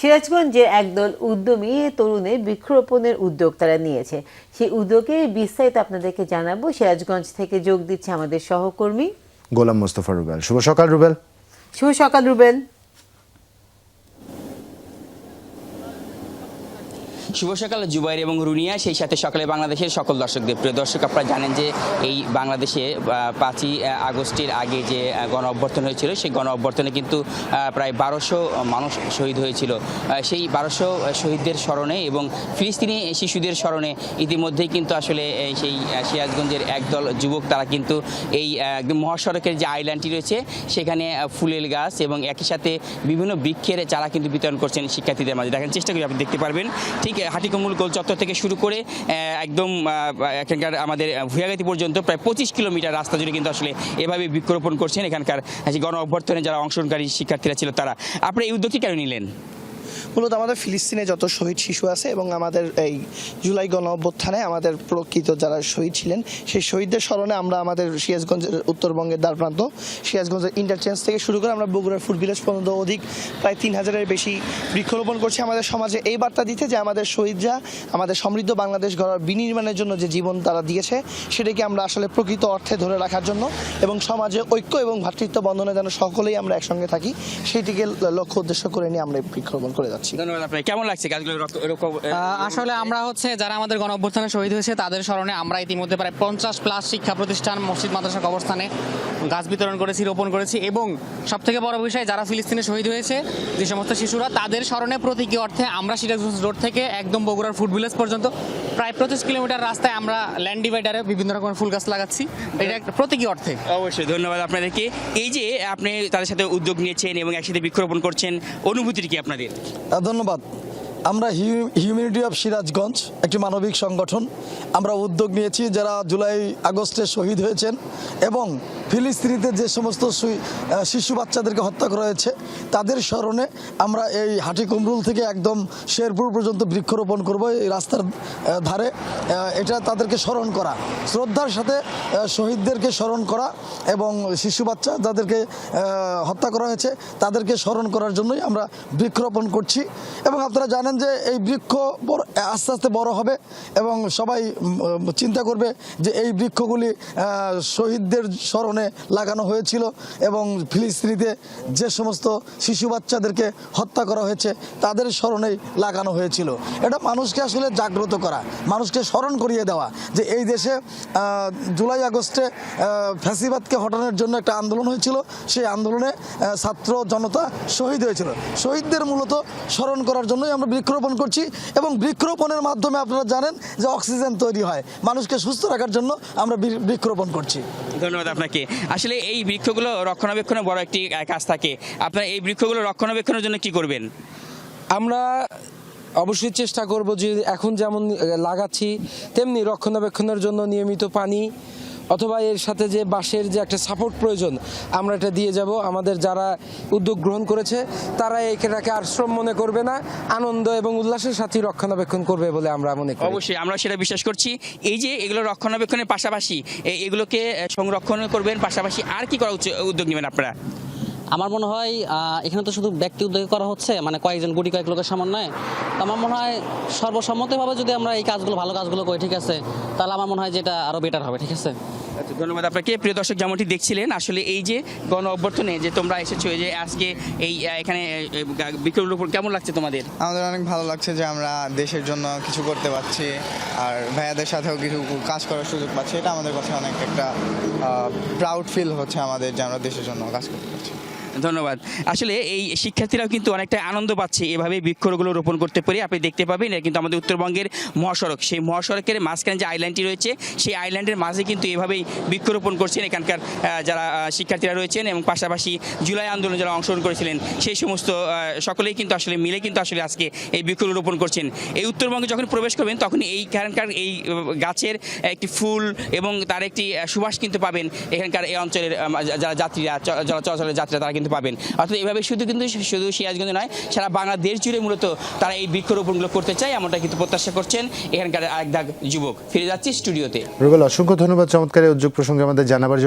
সিরাজগঞ্জের একদল উদ্যমী তরুণের বৃক্ষরোপণের উদ্যোগ তারা নিয়েছে। সেই উদ্যোগে বিস্তারিত আপনাদেরকে জানাব। সিরাজগঞ্জ থেকে যোগ দিচ্ছে আমাদের সহকর্মী। গোলাম মোস্তফা রুবেল। শুভ সকাল রুবেল। শুভ সকাল রুবেল। শুভ সকাল, জুবাইর এবং রুনিয়া। সেই সাথে সকালে বাংলাদেশের সকল দর্শকদের। প্রিয় দর্শক, আপনারা জানেন যে এই বাংলাদেশে পাঁচই আগস্টের আগে যে গণ অভ্যর্থন হয়েছিল, সেই গণ অভ্যর্থনে কিন্তু প্রায় বারোশো মানুষ শহীদ হয়েছিল। সেই বারোশো শহীদদের স্মরণে এবং ফিলিস্তিনি শিশুদের স্মরণে ইতিমধ্যেই কিন্তু আসলে সেই সিরাজগঞ্জের একদল যুবক, তারা কিন্তু এই একদম মহাসড়কের যে আইল্যান্ডটি রয়েছে, সেখানে ফুলের গাছ এবং একই সাথে বিভিন্ন বৃক্ষের চারা কিন্তু বিতরণ করছেন শিক্ষার্থীদের মাঝে। দেখার চেষ্টা করি আপনি দেখতে পারবেন। ঠিক হাটিকমুল গোল চত্বর থেকে শুরু করে একদম এখানকার আমাদের ভুয়াগাতি পর্যন্ত প্রায় পঁচিশ কিলোমিটার রাস্তা জুড়ে কিন্তু আসলে এভাবে বৃক্ষরোপণ করছেন এখানকার গণ অভ্যর্থনে যারা অংশগ্রহণকারী শিক্ষার্থীরা ছিল তারা। আপনি এই উদ্যোগটি কেন নিলেন? মূলত আমাদের ফিলিস্তিনে যত শহীদ শিশু আছে এবং আমাদের এই জুলাই গণ অভ্যুত্থানে আমাদের প্রকৃত যারা শহীদ ছিলেন, সেই শহীদদের স্মরণে আমরা আমাদের সিরাজগঞ্জের উত্তরবঙ্গের দ্বার প্রান্ত সিরাজগঞ্জের ইন্টারচেঞ্জ থেকে শুরু করে আমরা বগুড়ার ফুড ভিলেজ পর্যন্ত অধিক প্রায় তিন হাজারের বেশি বৃক্ষরোপণ করছি আমাদের সমাজে। এই বার্তা দিতে যে আমাদের শহীদরা, আমাদের সমৃদ্ধ বাংলাদেশ গড়ার বিনির্মাণের জন্য যে জীবন তারা দিয়েছে, সেটাকে আমরা আসলে প্রকৃত অর্থে ধরে রাখার জন্য এবং সমাজে ঐক্য এবং ভ্রাতৃত্ব বন্ধনে যেন সকলেই আমরা একসঙ্গে থাকি সেইটিকে লক্ষ্য উদ্দেশ্য করে নিয়ে আমরা বৃক্ষরোপণ করে যাচ্ছি। ধন্যবাদ আপনাকে। কেমন লাগছে রক- আসলে আমরা হচ্ছে যারা আমাদের গণ অভ্যুত্থানে শহীদ হয়েছে তাদের স্মরণে আমরা ইতিমধ্যে প্রায় পঞ্চাশ প্লাস শিক্ষা প্রতিষ্ঠান মসজিদ মাদ্রাসা কবরস্থানে গাছ বিতরণ করেছি রোপণ করেছি এবং সব থেকে বড় বিষয় যারা ফিলিস্তিনে শহীদ হয়েছে যে সমস্ত শিশুরা তাদের স্মরণে প্রতীকী অর্থে আমরা সিরাজগঞ্জ রোড থেকে একদম বগুড়ার ফুড ভিলেজ পর্যন্ত প্রায় পঁচিশ কিলোমিটার রাস্তায় আমরা ল্যান্ড ডিভাইডারে বিভিন্ন রকমের ফুল গাছ লাগাচ্ছি। এটা একটা প্রতীকী অর্থে। অবশ্যই ধন্যবাদ আপনাদেরকে। এই যে আপনি তাদের সাথে উদ্যোগ নিয়েছেন এবং একসাথে বৃক্ষরোপণ করছেন অনুভূতিটি কি আপনাদের? ধন্যবাদ। আমরা হিউম্যানিটি অফ সিরাজগঞ্জ, একটি মানবিক সংগঠন। আমরা উদ্যোগ নিয়েছি যারা জুলাই আগস্টে শহীদ হয়েছেন এবং ফিলিস্তিনিতে যে সমস্ত শিশু বাচ্চাদেরকে হত্যা করা হয়েছে, তাদের স্মরণে আমরা এই হাটি কুমরুল থেকে একদম শেরপুর পর্যন্ত বৃক্ষরোপণ করব, এই রাস্তার ধারে। এটা তাদেরকে স্মরণ করা, শ্রদ্ধার সাথে শহীদদেরকে স্মরণ করা এবং শিশু বাচ্চা যাদেরকে হত্যা করা হয়েছে, তাদেরকে স্মরণ করার জন্যই আমরা বৃক্ষরোপণ করছি। এবং আপনারা জানেন যে এই বৃক্ষ আস্তে আস্তে বড় হবে এবং সবাই চিন্তা করবে যে এই বৃক্ষগুলি শহীদদের স্মরণে লাগানো হয়েছিল এবং ফিলিস্তিনিতে যে সমস্ত শিশু বাচ্চাদেরকে হত্যা করা হয়েছে, তাদের স্মরণেই লাগানো হয়েছিল। এটা মানুষকে আসলে জাগ্রত করা, মানুষকে স্মরণ করিয়ে দেওয়া যে এই দেশে জুলাই আগস্টে ফ্যাসিবাদকে হটানোর জন্য একটা আন্দোলন হয়েছিল। সেই আন্দোলনে ছাত্র জনতা শহীদ হয়েছিল। শহীদদের মূলত স্মরণ করার জন্যই আমরা বৃক্ষরোপণ করছি এবং বৃক্ষরোপণের মাধ্যমে আপনারা জানেন যে অক্সিজেন তৈরি হয়। মানুষকে সুস্থ রাখার জন্য আমরা বৃক্ষরোপণ করছি। ধন্যবাদ আপনাকে। আসলে এই বৃক্ষগুলো রক্ষণাবেক্ষণের বড় একটি কাজ থাকে। আপনারা এই বৃক্ষগুলো রক্ষণাবেক্ষণের জন্য কি করবেন? আমরা অবশ্যই চেষ্টা করব যে এখন যেমন লাগাচ্ছি, তেমনি রক্ষণাবেক্ষণের জন্য নিয়মিত পানি অথবা এর সাথে যে বাসের যে একটা সাপোর্ট প্রয়োজন আমরা এটা দিয়ে যাব। আমাদের যারা উদ্যোগ গ্রহণ করেছে তারা এটাকে আর শ্রম মনে করবে না আনন্দ এবং উল্লাসের সাথে রক্ষণাবেক্ষণ করবে বলে আমরা মনে করি। অবশ্যই আমরা সেটা বিশ্বাস করছি। এই যে এগুলো রক্ষণাবেক্ষণের পাশাপাশি এগুলোকে সংরক্ষণ করবেন পাশাপাশি আর কি করা উচিত- উদ্যোগ নেবেন আপনারা? আমার মনে হয় এখানে তো শুধু ব্যক্তি উদ্যোগে করা হচ্ছে মানে কয়েকজন গুটি কয়েক লোকের সমন্বয়ে। তো আমার মনে হয় সর্বসম্মতভাবে যদি আমরা এই কাজগুলো ভালো কাজগুলো করি ঠিক আছে তাহলে আমার মনে হয় যেটা আরও বেটার হবে ঠিক আছে? ধন্যবাদ। আপনাকে প্রিয় দর্শক, যেমনটি দেখছিলেন, আসলে এই যে গণ অভ্যর্থনে যে তোমরা এসেছ যে আজকে এই এখানে বিক্ষোভের উপর কেমন লাগছে তোমাদের? আমাদের অনেক ভালো লাগছে যে আমরা দেশের জন্য কিছু করতে পারছি, আর ভাইয়াদের সাথেও কিছু কাজ করার সুযোগ পাচ্ছি। এটা আমাদের কাছে অনেক একটা প্রাউড ফিল হচ্ছে আমাদের যে আমরা দেশের জন্য কাজ করতে পারছি। ধন্যবাদ। আসলে এই শিক্ষার্থীরাও কিন্তু অনেকটা আনন্দ পাচ্ছে এভাবে বৃক্ষগুলো রোপণ করতে পেরে। আপনি দেখতে পাবেন কিন্তু আমাদের উত্তরবঙ্গের মহাসড়ক। সেই মহাসড়কের মাঝখানে যে আইল্যান্ডটি রয়েছে, সেই আইল্যান্ডের মাঝে কিন্তু এভাবেই বৃক্ষরোপণ করছেন এখানকার যারা শিক্ষার্থীরা রয়েছেন এবং পাশাপাশি জুলাই আন্দোলনে যারা অংশগ্রহণ করেছিলেন, সেই সমস্ত সকলেই কিন্তু আসলে মিলে কিন্তু আসলে আজকে এই বৃক্ষগুলো রোপণ করছেন। এই উত্তরবঙ্গে যখন প্রবেশ করবেন, তখন এইখানকার এই গাছের একটি ফুল এবং তার একটি সুবাস কিন্তু পাবেন এখানকার এই অঞ্চলের যারা যাত্রীরা চলাচলের যাত্রীরা, তারা কিন্তু পাবেন। অর্থাৎ এভাবে শুধু কিন্তু শুধু সিরাজগঞ্জ নয়, সারা বাংলাদেশ জুড়ে মূলত তারা এই বৃক্ষরোপণগুলো করতে চায়, এমনটা কিন্তু প্রত্যাশা করছেন এখানকার এক দাগ যুবক। ফিরে যাচ্ছি স্টুডিওতে। রুবেল, অসংখ্য ধন্যবাদ চমৎকার উদ্যোগ প্রসঙ্গে আমাদের জানাবার।